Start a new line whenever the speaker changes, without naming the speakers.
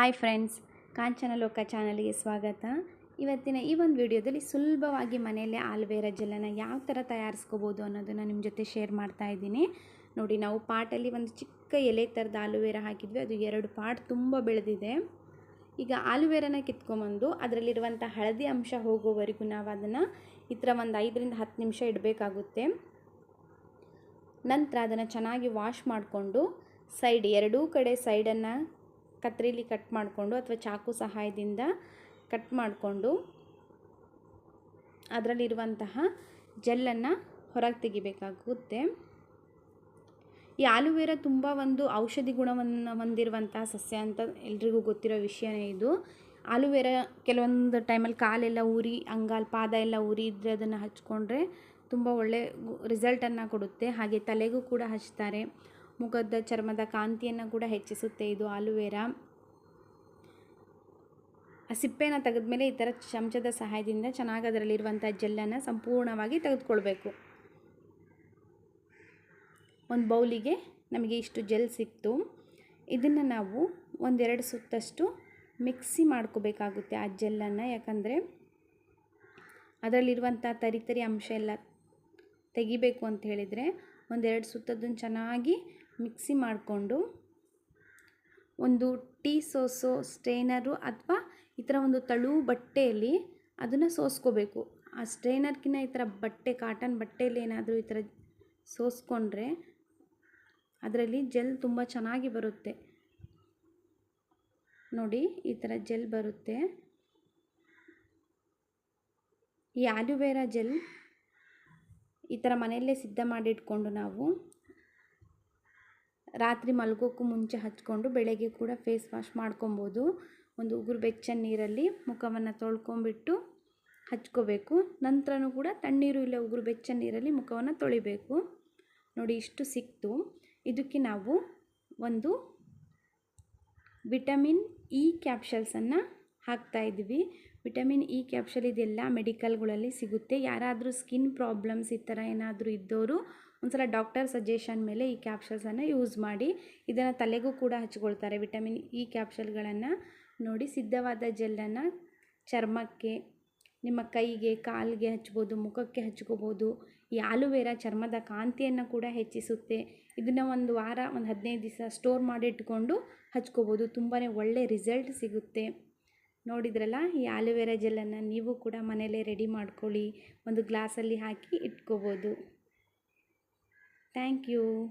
Hi friends, ಕಾಂಚನ ಲೋಕ ಚಾನಲ್ಗೆ ಸ್ವಾಗತ. ಇವತ್ತಿನ ಈ ಒಂದು ವಿಡಿಯೋದಲ್ಲಿ ಸುಲಭವಾಗಿ ಮನೆಯಲ್ಲೇ ಆಲ್ವೇರ ಜೆಲ್ಲನ ಯಾವ ಥರ ತಯಾರಿಸ್ಕೋಬೋದು ಅನ್ನೋದನ್ನು ನಿಮ್ಮ ಜೊತೆ ಶೇರ್ ಮಾಡ್ತಾ ಇದ್ದೀನಿ. ನೋಡಿ, ನಾವು ಪಾಟಲ್ಲಿ ಒಂದು ಚಿಕ್ಕ ಎಲೆ ಥರದ ಆಲುವೇರ ಹಾಕಿದ್ವಿ. ಅದು ಎರಡು ಪಾಟ್ ತುಂಬ ಬೆಳೆದಿದೆ. ಈಗ ಆಲುವೇರನ ಕಿತ್ಕೊಂಬಂದು ಅದರಲ್ಲಿರುವಂಥ ಹಳದಿ ಅಂಶ ಹೋಗೋವರೆಗೂ ನಾವು ಅದನ್ನು ಈ ಥರ ಒಂದು ಐದರಿಂದ ಹತ್ತು ನಿಮಿಷ ಇಡಬೇಕಾಗುತ್ತೆ. ನಂತರ ಅದನ್ನು ಚೆನ್ನಾಗಿ ವಾಶ್ ಮಾಡಿಕೊಂಡು ಸೈಡ್ ಎರಡೂ ಕಡೆ ಸೈಡನ್ನು ಕತ್ರಿಲಿ ಕಟ್ ಮಾಡಿಕೊಂಡು ಅಥವಾ ಚಾಕು ಸಹಾಯದಿಂದ ಕಟ್ ಮಾಡಿಕೊಂಡು ಅದರಲ್ಲಿರುವಂತಹ ಜೆಲ್ಲನ್ನು ಹೊರಗೆ ತೆಗಿಬೇಕಾಗುತ್ತೆ. ಈ ಆಲೂವೇರ ತುಂಬ ಒಂದು ಔಷಧಿ ಗುಣವನ್ನು ಹೊಂದಿರುವಂತಹ ಸಸ್ಯ ಅಂತ ಎಲ್ರಿಗೂ ಗೊತ್ತಿರೋ ವಿಷಯನೇ ಇದು. ಆಲೂವೇರ ಕೆಲವೊಂದು ಟೈಮಲ್ಲಿ ಕಾಲೆಲ್ಲ ಉರಿ ಅಂಗಾಲ್ ಪಾದ ಎಲ್ಲ ಉರಿ ಇದ್ದರೆ ಅದನ್ನು ಹಚ್ಕೊಂಡ್ರೆ ತುಂಬ ಒಳ್ಳೆ ರಿಸಲ್ಟನ್ನು ಕೊಡುತ್ತೆ. ಹಾಗೆ ತಲೆಗೂ ಕೂಡ ಹಚ್ತಾರೆ. ಮುಖದ ಚರ್ಮದ ಕಾಂತಿಯನ್ನು ಕೂಡ ಹೆಚ್ಚಿಸುತ್ತೆ ಇದು ಆಲೂವೇರಾ. ಆ ಸಿಪ್ಪೆನ ತೆಗೆದ್ಮೇಲೆ ಈ ಥರ ಚಮಚದ ಸಹಾಯದಿಂದ ಚೆನ್ನಾಗಿ ಅದರಲ್ಲಿರುವಂಥ ಜೆಲ್ಲನ್ನು ಸಂಪೂರ್ಣವಾಗಿ ತೆಗೆದುಕೊಳ್ಬೇಕು. ಒಂದು ಬೌಲಿಗೆ ನಮಗೆ ಇಷ್ಟು ಜೆಲ್ ಸಿಕ್ತು. ಇದನ್ನು ನಾವು ಒಂದೆರಡು ಸುತ್ತಷ್ಟು ಮಿಕ್ಸಿ ಮಾಡ್ಕೋಬೇಕಾಗುತ್ತೆ ಆ ಜೆಲ್ಲನ್ನು, ಯಾಕಂದರೆ ಅದರಲ್ಲಿರುವಂಥ ತರಿತರಿ ತರಿ ಅಂಶ ಎಲ್ಲ ತೆಗಿಬೇಕು ಅಂತ ಹೇಳಿದರೆ ಒಂದೆರಡು ಸುತ್ತದನ್ನು ಚೆನ್ನಾಗಿ ಮಿಕ್ಸಿ ಮಾಡಿಕೊಂಡು ಒಂದು ಟೀ ಸೋಸೋ, ಸ್ಟ್ರೈನರು ಅಥವಾ ಈ ಥರ ಒಂದು ತಳು ಬಟ್ಟೆಯಲ್ಲಿ ಅದನ್ನು ಸೋಸ್ಕೋಬೇಕು. ಆ ಸ್ಟ್ರೈನರ್ಕಿನ್ನ ಈ ಥರ ಬಟ್ಟೆ, ಕಾಟನ್ ಬಟ್ಟೆಯಲ್ಲಿ ಏನಾದರೂ ಈ ಥರ ಸೋಸ್ಕೊಂಡ್ರೆ ಅದರಲ್ಲಿ ಜೆಲ್ ತುಂಬ ಚೆನ್ನಾಗಿ ಬರುತ್ತೆ. ನೋಡಿ, ಈ ಥರ ಜೆಲ್ ಬರುತ್ತೆ. ಈ ಆಲುವೇರಾ ಜೆಲ್ ಈ ಥರ ಮನೆಯಲ್ಲೇ ಸಿದ್ಧ ಮಾಡಿಟ್ಕೊಂಡು ನಾವು ರಾತ್ರಿ ಮಲಗೋಕ್ಕೂ ಮುಂಚೆ ಹಚ್ಕೊಂಡು ಬೆಳಗ್ಗೆ ಕೂಡ ಫೇಸ್ ವಾಶ್ ಮಾಡ್ಕೊಬೋದು. ಒಂದು ಉಗುರು ಬೆಚ್ಚ ನೀರಲ್ಲಿ ಮುಖವನ್ನು ತೊಳ್ಕೊಂಬಿಟ್ಟು ಹಚ್ಕೋಬೇಕು. ನಂತರನೂ ಕೂಡ ತಣ್ಣೀರು ಇಲ್ಲ ಉಗುರು ಬೆಚ್ಚ ನೀರಲ್ಲಿ ಮುಖವನ್ನು ತೊಳಿಬೇಕು. ನೋಡಿ, ಇಷ್ಟು ಸಿಕ್ತು. ಇದಕ್ಕೆ ನಾವು ಒಂದು ವಿಟಮಿನ್ ಇ ಕ್ಯಾಪ್ಷಲ್ಸನ್ನು ಹಾಕ್ತಾಯಿದ್ವಿ ವಿಟಮಿನ್ ಇ ಕ್ಯಾಪ್ಷಲ್ ಇದೆಲ್ಲ ಮೆಡಿಕಲ್ಗಳಲ್ಲಿ ಸಿಗುತ್ತೆ. ಯಾರಾದರೂ ಸ್ಕಿನ್ ಪ್ರಾಬ್ಲಮ್ಸ್ ಈ ಥರ ಏನಾದರೂ ಇದ್ದವರು ಒಂದ್ಸಲ ಡಾಕ್ಟರ್ ಸಜೆಷನ್ ಮೇಲೆ ಈ ಕ್ಯಾಪ್ಷಲ್ಸನ್ನು ಯೂಸ್ ಮಾಡಿ, ಇದನ್ನು ತಲೆಗೂ ಕೂಡ ಹಚ್ಕೊಳ್ತಾರೆ. ವಿಟಮಿನ್ ಇ ಕ್ಯಾಪ್ಷಲ್ಗಳನ್ನು ನೋಡಿ ಸಿದ್ಧವಾದ ಜೆಲ್ಲನ್ನು ಚರ್ಮಕ್ಕೆ, ನಿಮ್ಮ ಕೈಗೆ, ಕಾಲಿಗೆ ಹಚ್ಬೋದು, ಮುಖಕ್ಕೆ ಹಚ್ಕೋಬೋದು. ಈ ಆಲುವೇರ ಚರ್ಮದ ಕಾಂತಿಯನ್ನು ಕೂಡ ಹೆಚ್ಚಿಸುತ್ತೆ. ಇದನ್ನು ಒಂದು ವಾರ, ಒಂದು ಹದಿನೈದು ದಿವಸ ಸ್ಟೋರ್ ಮಾಡಿ ಇಟ್ಕೊಂಡು ಹಚ್ಕೋಬೋದು. ತುಂಬಾ ಒಳ್ಳೆ ರಿಸಲ್ಟ್ ಸಿಗುತ್ತೆ. ನೋಡಿದ್ರಲ್ಲ, ಈ ಆಲುವೇರ ಜೆಲ್ಲನ್ನು ನೀವು ಕೂಡ ಮನೆಯಲ್ಲೇ ರೆಡಿ ಮಾಡ್ಕೊಳ್ಳಿ. ಒಂದು ಗ್ಲಾಸಲ್ಲಿ ಹಾಕಿ ಇಟ್ಕೋಬೋದು. Thank you.